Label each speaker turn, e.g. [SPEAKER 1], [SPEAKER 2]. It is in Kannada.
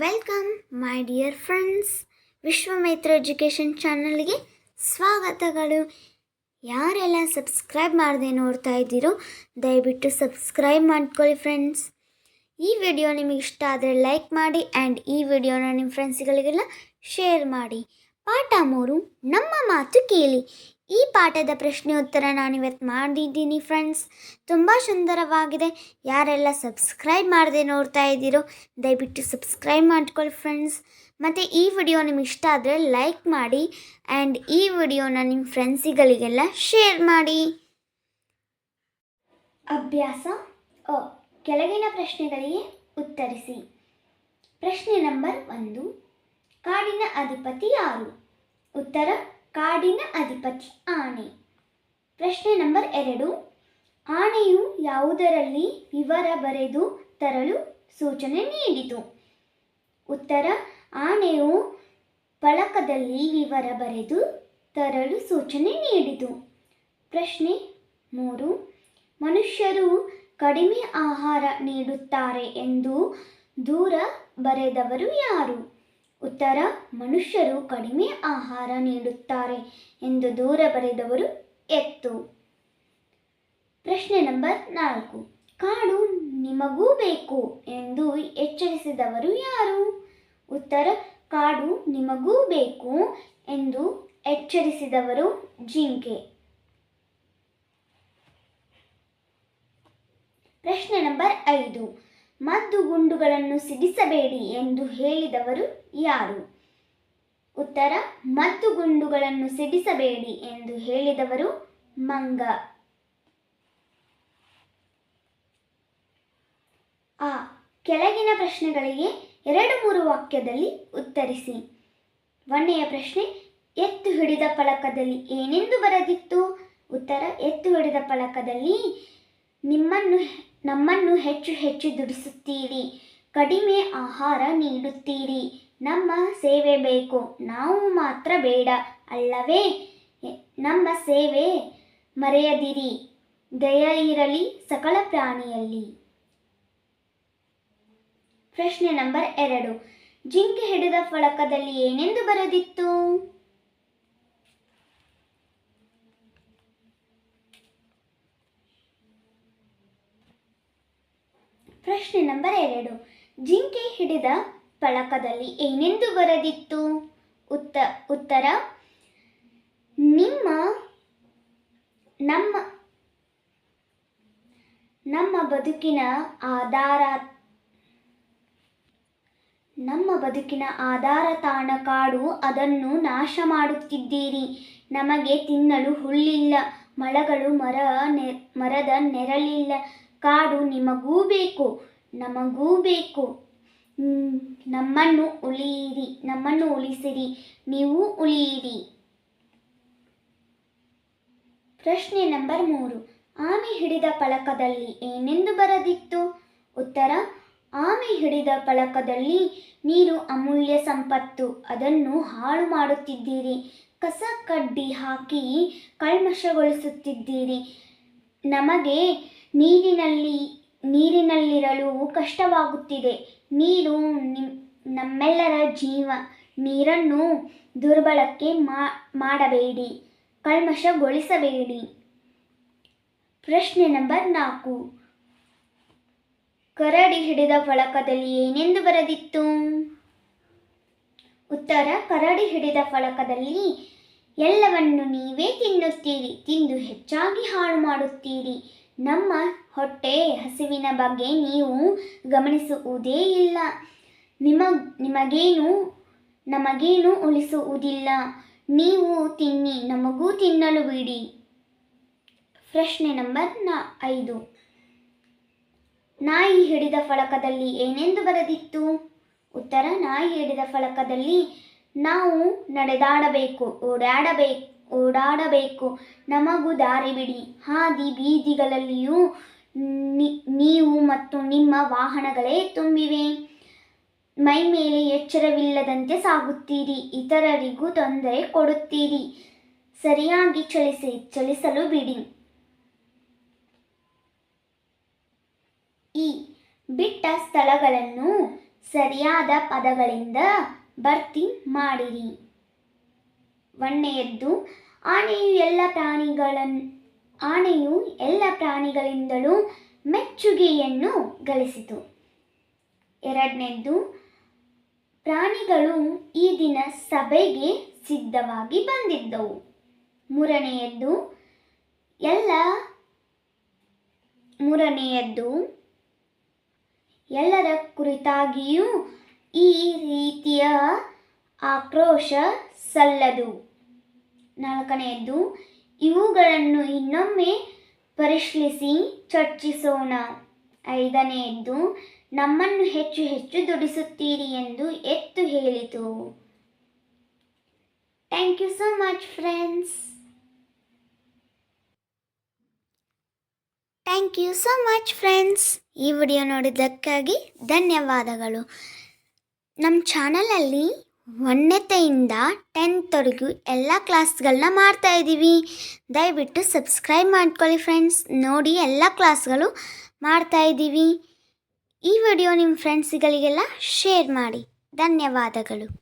[SPEAKER 1] Welcome my dear friends Vishwamaitra education ಚಾನಲ್ಗೆ ಸ್ವಾಗತಗಳು. ಯಾರೆಲ್ಲ ಸಬ್ಸ್ಕ್ರೈಬ್ ಮಾಡದೆ ನೋಡ್ತಾ ಇದ್ದೀರೋ, ದಯವಿಟ್ಟು ಸಬ್ಸ್ಕ್ರೈಬ್ ಮಾಡ್ಕೊಳ್ಳಿ ಫ್ರೆಂಡ್ಸ್ ಈ ವಿಡಿಯೋ ನಿಮಗೆ ಇಷ್ಟ ಆದರೆ ಲೈಕ್ ಮಾಡಿ ಆ್ಯಂಡ್ ಈ ವಿಡಿಯೋನ ನಿಮ್ಮ ಫ್ರೆಂಡ್ಸ್ಗಳಿಗೆಲ್ಲ ಶೇರ್ ಮಾಡಿ. ಪಾಠ ಮೂರು, ನಮ್ಮ ಮಾತು ಕೇಳಿ. ಈ ಪಾಠದ ಪ್ರಶ್ನೆ ಉತ್ತರ ನಾನಿವತ್ತು ಮಾಡಿದ್ದೀನಿ ಫ್ರೆಂಡ್ಸ್. ತುಂಬ ಸುಂದರವಾಗಿದೆ. ಯಾರೆಲ್ಲ ಸಬ್ಸ್ಕ್ರೈಬ್ ಮಾಡದೆ ನೋಡ್ತಾ ಇದ್ದೀರೋ, ದಯವಿಟ್ಟು ಸಬ್ಸ್ಕ್ರೈಬ್ ಮಾಡ್ಕೊಳ್ಳಿ ಫ್ರೆಂಡ್ಸ್. ಮತ್ತು ಈ ವಿಡಿಯೋ ನಿಮ್ಗೆ ಇಷ್ಟ ಆದರೆ ಲೈಕ್ ಮಾಡಿ ಆ್ಯಂಡ್ ಈ ವಿಡಿಯೋನ ನಿಮ್ಮ ಫ್ರೆಂಡ್ಸಿಗಳಿಗೆಲ್ಲ ಶೇರ್ ಮಾಡಿ. ಅಭ್ಯಾಸ ಓ ಕೆಳಗಿನ ಪ್ರಶ್ನೆಗಳಿಗೆ ಉತ್ತರಿಸಿ. ಪ್ರಶ್ನೆ ನಂಬರ್ ಒಂದು. ಕಾಡಿನ ಅಧಿಪತಿ ಯಾರು? ಉತ್ತರ ಕಾಡಿನ ಅಧಿಪತಿ ಆನೆ. ಪ್ರಶ್ನೆ ನಂಬರ್ ಎರಡು. ಆನೆಯು ಯಾವುದರಲ್ಲಿ ವಿವರ ಬರೆದು ತರಲು ಸೂಚನೆ ನೀಡಿತು. ಉತ್ತರ. ಆನೆಯು ಫಲಕದಲ್ಲಿ ವಿವರ ಬರೆದು ತರಲು ಸೂಚನೆ ನೀಡಿತು. ಪ್ರಶ್ನೆ ಮೂರು. ಮನುಷ್ಯರು ಕಡಿಮೆ ಆಹಾರ ನೀಡುತ್ತಾರೆ ಎಂದು ದೂರ ಬರೆದವರು ಯಾರು? ಉತ್ತರ, ಮನುಷ್ಯರು ಕಡಿಮೆ ಆಹಾರ ನೀಡುತ್ತಾರೆ ಎಂದು ದೂರ ಬರೆದವರು ಎತ್ತು. ಪ್ರಶ್ನೆ ನಂಬರ್ ನಾಲ್ಕು. ಕಾಡು ನಿಮಗೂ ಬೇಕು ಎಂದು ಎಚ್ಚರಿಸಿದವರು ಯಾರು? ಉತ್ತರ, ಕಾಡು ನಿಮಗೂ ಬೇಕು ಎಂದು ಎಚ್ಚರಿಸಿದವರು ಜಿಂಕೆ. ಪ್ರಶ್ನೆ ನಂಬರ್ ಐದು. ಮದ್ದು ಗುಂಡುಗಳನ್ನು ಸಿಡಿಸಬೇಡಿ ಎಂದು ಹೇಳಿದವರು ಯಾರು? ಉತ್ತರ, ಮದ್ದು ಗುಂಡುಗಳನ್ನು ಸಿಡಿಸಬೇಡಿ ಎಂದು ಹೇಳಿದವರು ಮಂಗ. ಆ, ಕೆಳಗಿನ ಪ್ರಶ್ನೆಗಳಿಗೆ ಎರಡು ಮೂರು ವಾಕ್ಯದಲ್ಲಿ ಉತ್ತರಿಸಿ. ಒಂದನೆಯ ಪ್ರಶ್ನೆ, ಎತ್ತು ಹಿಡಿದ ಫಲಕದಲ್ಲಿ ಏನೆಂದು ಬರೆದಿತ್ತು? ಉತ್ತರ, ಎತ್ತು ಹಿಡಿದ ಫಲಕದಲ್ಲಿ ನಿಮ್ಮನ್ನು ನಮ್ಮನ್ನು ಹೆಚ್ಚು ಹೆಚ್ಚು ದುಡಿಸುತ್ತೀರಿ. ಕಡಿಮೆ ಆಹಾರ ನೀಡುತ್ತೀರಿ. ನಮ್ಮ ಸೇವೆ ಬೇಕು. ನಾವು ಮಾತ್ರ ಬೇಡ ಅಲ್ಲವೇ? ನಮ್ಮ ಸೇವೆ ಮರೆಯದಿರಿ. ದಯ ಇರಲಿ ಸಕಲ ಪ್ರಾಣಿಯಲ್ಲಿ. ಪ್ರಶ್ನೆ ನಂಬರ್ ಎರಡು. ಜಿಂಕೆ ಹಿಡಿದ ಫಲಕದಲ್ಲಿ ಏನೆಂದು ಬರೆದಿತ್ತು? ಪ್ರಶ್ನೆ ನಂಬರ್ ಎರಡು. ಜಿಂಕೆ ಹಿಡಿದ ಫಲಕದಲ್ಲಿ ಏನೆಂದು ಬರೆದಿತ್ತು? ಉತ್ತ, ಉತ್ತರ, ನಿಮ್ಮ, ನಮ್ಮ ನಮ್ಮ ಬದುಕಿನ ಆಧಾರ, ನಮ್ಮ ಬದುಕಿನ ಆಧಾರ ತಾಣ ಕಾಡು, ಅದನ್ನು ನಾಶ ಮಾಡುತ್ತಿದ್ದೀರಿ. ನಮಗೆ ತಿನ್ನಲು ಹುಲ್ಲಿಲ್ಲ, ಮಳಗಳು ಮರ ಮರದ ನೆರಳಿಲ್ಲ. ಕಾಡು ನಿಮಗೂ ಬೇಕು, ನಮಗೂ ಬೇಕು. ನಮ್ಮನ್ನು ಉಳಿಯಿರಿ, ನಮ್ಮನ್ನು ಉಳಿಸಿರಿ, ನೀವು ಉಳಿಯಿರಿ. ಪ್ರಶ್ನೆ ನಂಬರ್ ಮೂರು. ಆಮೆ ಹಿಡಿದ ಫಲಕದಲ್ಲಿ ಏನೆಂದು ಬರೆದಿತ್ತು? ಉತ್ತರ, ಆಮೆ ಹಿಡಿದ ಫಲಕದಲ್ಲಿ ನೀರು ಅಮೂಲ್ಯ ಸಂಪತ್ತು. ಅದನ್ನು ಹಾಳು ಮಾಡುತ್ತಿದ್ದೀರಿ. ಕಸ ಕಡ್ಡಿ ಹಾಕಿ ಕಲ್ಮಶಗೊಳಿಸುತ್ತಿದ್ದೀರಿ ನಮಗೆ ನೀರಿನಲ್ಲಿ, ನೀರಿನಲ್ಲಿರಲು ಕಷ್ಟವಾಗುತ್ತಿದೆ. ನೀರು ನಿಮ್, ನಮ್ಮೆಲ್ಲರ ಜೀವ. ನೀರನ್ನು ದುರ್ಬಳಕೆ ಮಾಡಬೇಡಿ. ಕಲ್ಮಶಗೊಳಿಸಬೇಡಿ. ಪ್ರಶ್ನೆ ನಂಬರ್ ನಾಲ್ಕು. ಕರಡಿ ಹಿಡಿದ ಫಲಕದಲ್ಲಿ ಏನೆಂದು ಬರೆದಿತ್ತು? ಉತ್ತರ, ಕರಡಿ ಹಿಡಿದ ಫಲಕದಲ್ಲಿ ಎಲ್ಲವನ್ನು ನೀವೇ ತಿನ್ನುತ್ತೀರಿ. ತಿಂದು ಹೆಚ್ಚಾಗಿ ಹಾಳು ಮಾಡುತ್ತೀರಿ. ನಮ್ಮ ಹೊಟ್ಟೆ ಹಸಿವಿನ ಬಗ್ಗೆ ನೀವು ಗಮನಿಸುವುದೇ ಇಲ್ಲ. ನಿಮ ನಿಮಗೇನು, ನಮಗೇನು ಉಳಿಸುವುದಿಲ್ಲ. ನೀವು ತಿನ್ನಿ, ನಮಗೂ ತಿನ್ನಲು ಬಿಡಿ. ಪ್ರಶ್ನೆ ನಂಬರ್ ನಾ, ಐದು. ನಾಯಿ ಹಿಡಿದ ಫಲಕದಲ್ಲಿ ಏನೆಂದು ಬರೆದಿತ್ತು? ಉತ್ತರ, ನಾಯಿ ಹಿಡಿದ ಫಲಕದಲ್ಲಿ ನಾವು ನಡೆದಾಡಬೇಕು, ಓಡಾಡಬೇಕು. ಓಡಾಡಬೇಕು. ನಮಗೂ ದಾರಿ ಬಿಡಿ. ಹಾದಿ ಬೀದಿಗಳಲ್ಲಿಯೂ ನೀವು ಮತ್ತು ನಿಮ್ಮ ವಾಹನಗಳೇ ತುಂಬಿವೆ. ಮೈ ಮೇಲೆ ಎಚ್ಚರವಿಲ್ಲದಂತೆ ಸಾಗುತ್ತೀರಿ. ಇತರರಿಗೂ ತೊಂದರೆ ಕೊಡುತ್ತೀರಿ. ಸರಿಯಾಗಿ ಚಲಿಸಿ, ಚಲಿಸಲು ಬಿಡಿ. ಈ ಬಿಟ್ಟ ಸ್ಥಳಗಳನ್ನು ಸರಿಯಾದ ಪದಗಳಿಂದ ಭರ್ತಿ ಮಾಡಿರಿ. ಒಂದನೆಯದ್ದು ಆನೆಯು ಎಲ್ಲ ಪ್ರಾಣಿಗಳನ್ನು ಆನೆಯು ಎಲ್ಲ ಪ್ರಾಣಿಗಳಿಂದಲೂ ಮೆಚ್ಚುಗೆಯನ್ನು ಗಳಿಸಿತು. ಎರಡನೇದ್ದು, ಪ್ರಾಣಿಗಳು ಈ ದಿನ ಸಭೆಗೆ ಸಿದ್ಧವಾಗಿ ಬಂದಿದ್ದವು. ಮೂರನೆಯದ್ದು, ಎಲ್ಲ, ಮೂರನೆಯದ್ದು, ಎಲ್ಲರ ಕುರಿತಾಗಿಯೂ ಈ ರೀತಿಯ ಆಕ್ರೋಶ ಸಲ್ಲದು. ನಾಲ್ಕನೆಯದ್ದು, ಇವುಗಳನ್ನು ಇನ್ನೊಮ್ಮೆ ಪರಿಶೀಲಿಸಿ ಚರ್ಚಿಸೋಣ. ಐದನೆಯದ್ದು, ನಮ್ಮನ್ನು ಹೆಚ್ಚು ಹೆಚ್ಚು ದುಡಿಸುತ್ತೀರಿ ಎಂದು ಎತ್ತು ಹೇಳಿತು. Thank you so much friends. Thank you so much friends. ಈ ವಿಡಿಯೋ ನೋಡಿದ್ದಕ್ಕಾಗಿ ಧನ್ಯವಾದಗಳು. ನಮ್ಮ ಚಾನಲಲ್ಲಿ ಒಂದನೆತೆಯಿಂದ ಟೆಂತ್ವರೆಗೂ ಎಲ್ಲ ಕ್ಲಾಸ್ಗಳನ್ನ ಮಾಡ್ತಾ ಇದ್ದೀವಿ ದಯವಿಟ್ಟು ಸಬ್ಸ್ಕ್ರೈಬ್ ಮಾಡ್ಕೊಳ್ಳಿ ಫ್ರೆಂಡ್ಸ್ ನೋಡಿ ಎಲ್ಲ ಕ್ಲಾಸ್ಗಳು ಮಾಡ್ತಾ ಇದ್ದೀವಿ ಈ ವಿಡಿಯೋ ನಿಮ್ಮ ಫ್ರೆಂಡ್ಸ್ಗಳಿಗೆಲ್ಲ ಶೇರ್ ಮಾಡಿ. ಧನ್ಯವಾದಗಳು.